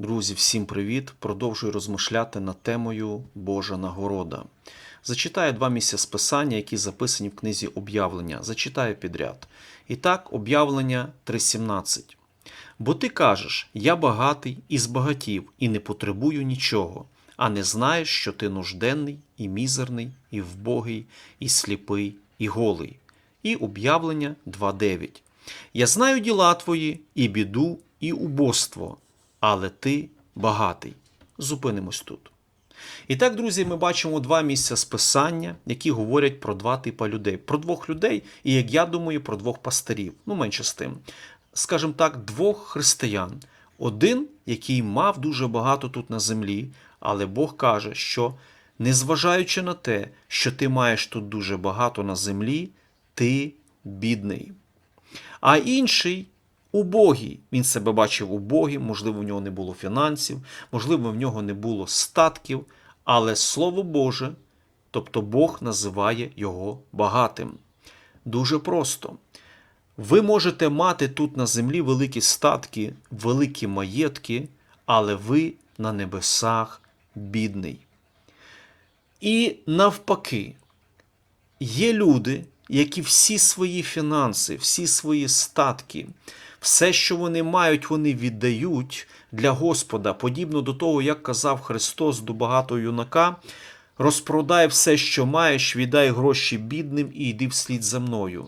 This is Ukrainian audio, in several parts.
Друзі, всім привіт! Продовжую розмишляти над темою Божа нагорода. Зачитаю два місця з писання, які записані в книзі об'явлення. Зачитаю підряд. І так, об'явлення 3.17. Бо ти кажеш: Я багатий і збагатів, і не потребую нічого, а не знаєш, що ти нужденний, і мізерний, і вбогий, і сліпий, і голий. І об'явлення 2.9. Я знаю діла твої, і біду, і убоство, але ти багатий. Зупинимось тут. І так, друзі, ми бачимо два місця списання, які говорять про два типи людей: про двох людей, і, як я думаю, про двох пастирів. Ну, менше з тим. Скажімо так, двох християн. Один, який мав дуже багато тут на землі, але Бог каже, що незважаючи на те, що ти маєш тут дуже багато на землі, ти бідний. А інший убогий. Він себе бачив убогим, можливо, в нього не було фінансів, можливо, в нього не було статків, але Слово Боже, тобто Бог називає його багатим. Дуже просто. Ви можете мати тут на землі великі статки, великі маєтки, але ви на небесах бідний. І навпаки, є люди, які всі свої фінанси, всі свої статки, все, що вони мають, вони віддають для Господа, подібно до того, як казав Христос до багатого юнака. Розпродай все, що маєш, віддай гроші бідним і йди вслід за мною.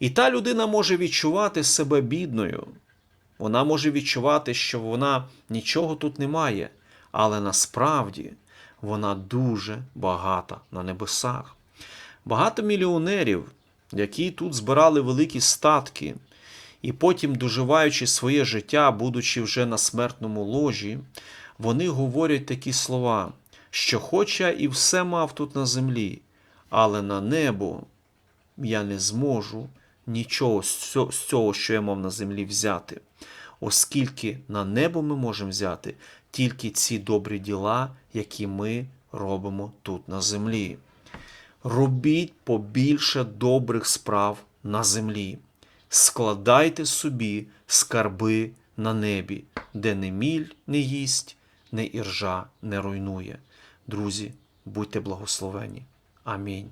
І та людина може відчувати себе бідною. Вона може відчувати, що вона нічого тут не має, але насправді вона дуже багата на небесах. Багато мільйонерів, які тут збирали великі статки, і потім, доживаючи своє життя, будучи вже на смертному ложі, вони говорять такі слова, що хоча і все мав тут на землі, але на небо я не зможу нічого з цього- що я мав на землі, взяти, оскільки на небо ми можемо взяти тільки ці добрі діла, які ми робимо тут на землі. Робіть побільше добрих справ на землі. Складайте собі скарби на небі, де не міль не їсть, не іржа не руйнує. Друзі, будьте благословені. Амінь.